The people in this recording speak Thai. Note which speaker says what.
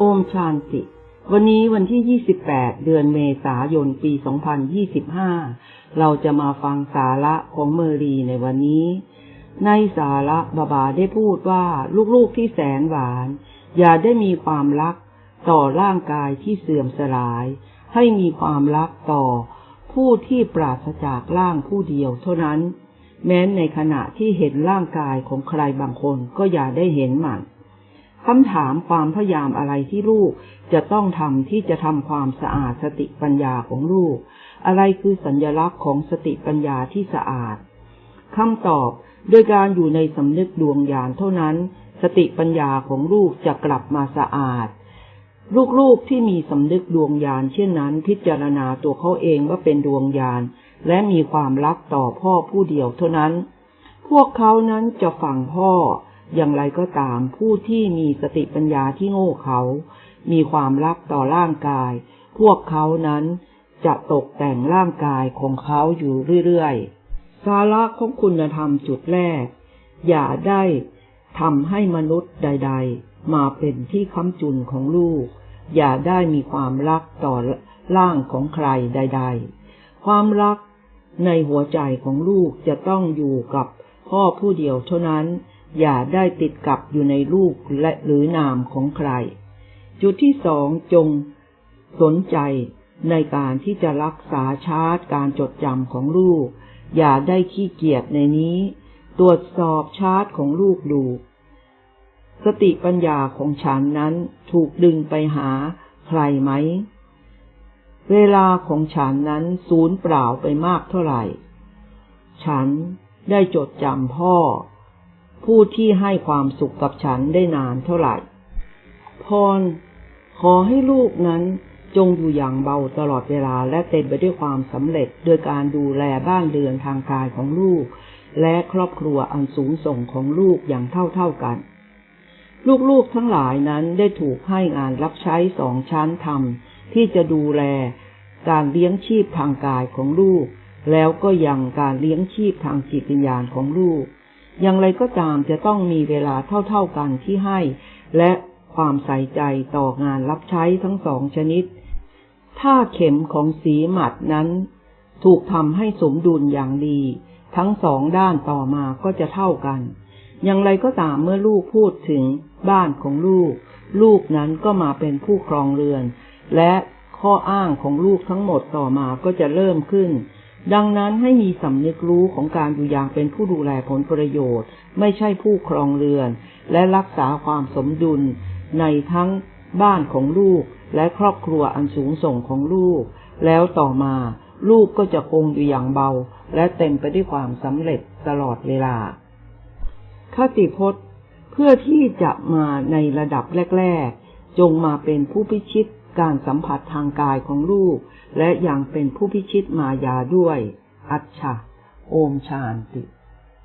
Speaker 1: อมชานติ วันนี้วันที่ 28 เดือนเมษายน ปี 2025 เราจะมาฟังสาระของเมอรีในวันนี้ ในสาระบาบาได้พูดว่าลูกๆที่แสนหวาน อย่าได้มีความรักต่อร่างกายที่เสื่อมสลาย ให้มีความรักต่อผู้ที่ปราศจากร่างผู้เดียวเท่านั้น แม้ในขณะที่เห็นร่างกายของใครบางคนก็อย่าได้เห็นมัน คำถามความพยายามอะไรที่ลูกจะต้องทำที่จะทำความสะอาดสติปัญญาของลูก อะไรคือสัญญลักษณ์ของสติปัญญาที่สะอาดคำตอบโดยการอยู่ในสำนึกดวงญาณเท่านั้น สติปัญญาของลูกจะกลับมาสะอาด ลูกๆที่มีสำนึกดวงญาณเช่นนั้น พิจารณาตัวเขาเองว่าเป็นดวงญาณและมีความรักต่อพ่อผู้เดียวเท่านั้น พวกเขานั้นจะฝังพ่อ อย่างไรก็ตามผู้ที่มีสติปัญญาที่โง่เขา มีความรักต่อร่างกาย พวกเขานั้นจะตกแต่งร่างกายของเขาอยู่เรื่อยๆ สาระของคุณธรรมจุดแรก อย่าได้ทำให้มนุษย์ใด ๆ มาเป็นที่ค้ำจุนของลูก อย่าได้มีความรักต่อร่างของใครใด ๆ ความรักในหัวใจของลูกจะต้องอยู่กับพ่อผู้เดียวเท่านั้น อย่าได้ติดกับอยู่ในรูปและหรือนามของใคร จุดที่สองจงสนใจในการที่จะรักษาชาร์จการจดจำของลูก อย่าได้ขี้เกียจในนี้ ตรวจสอบชาร์จของลูกดู สติปัญญาของฉันนั้นถูกดึงไปหาใครไหม เวลาของฉันนั้นสูญเปล่าไปมากเท่าไหร่ ฉันได้จดจำพ่อ ผู้ที่ให้ความสุขกับฉันได้นานเท่าไหร่ พร ขอให้ลูกนั้นจงอยู่อย่างเบาตลอดเวลาและเต็มไปด้วยความสำเร็จ โดยการดูแลบ้านเรือนทางกายของลูก และครอบครัวอันสูงส่งของลูกอย่างเท่าเท่ากัน ลูกๆทั้งหลายนั้นได้ถูกให้งานรับใช้สองชั้นทำที่จะดูแลการเลี้ยงชีพทางกายของลูก แล้วก็ยังการเลี้ยงชีพทางจิตวิญญาณของลูก อย่างไรก็ตามจะต้องมีเวลาเท่าๆกันที่ให้ และความใส่ใจต่องานรับใช้ทั้งสองชนิด ถ้าเข็มของสีหมัดนั้น ถูกทำให้สมดุลอย่างดี ทั้งสองด้านต่อมาก็จะเท่ากัน อย่างไรก็ตามเมื่อลูกพูดถึงบ้านของลูก ลูกนั้นก็มาเป็นผู้ครองเรือน และข้ออ้างของลูกทั้งหมดต่อมาก็จะเริ่มขึ้น ดังนั้นให้มีสำนึกรู้ของการอยู่อย่างเป็นผู้ดูแลผลประโยชน์ ไม่ใช่ผู้ครองเรือน และรักษาความสมดุล ในทั้งบ้านของลูกและครอบครัวอันสูงส่งของลูก แล้วต่อมาลูกก็จะคงอยู่อย่างเบา และเต็มไปด้วยความสำเร็จตลอดเวลา คติพจน์ เพื่อที่จะมาในระดับแรก ๆ จงมาเป็นผู้พิชิต การสัมผัสทางกายของลูก และยังเป็นผู้พิชิตมายาด้วย อัจฉะโอมชานติ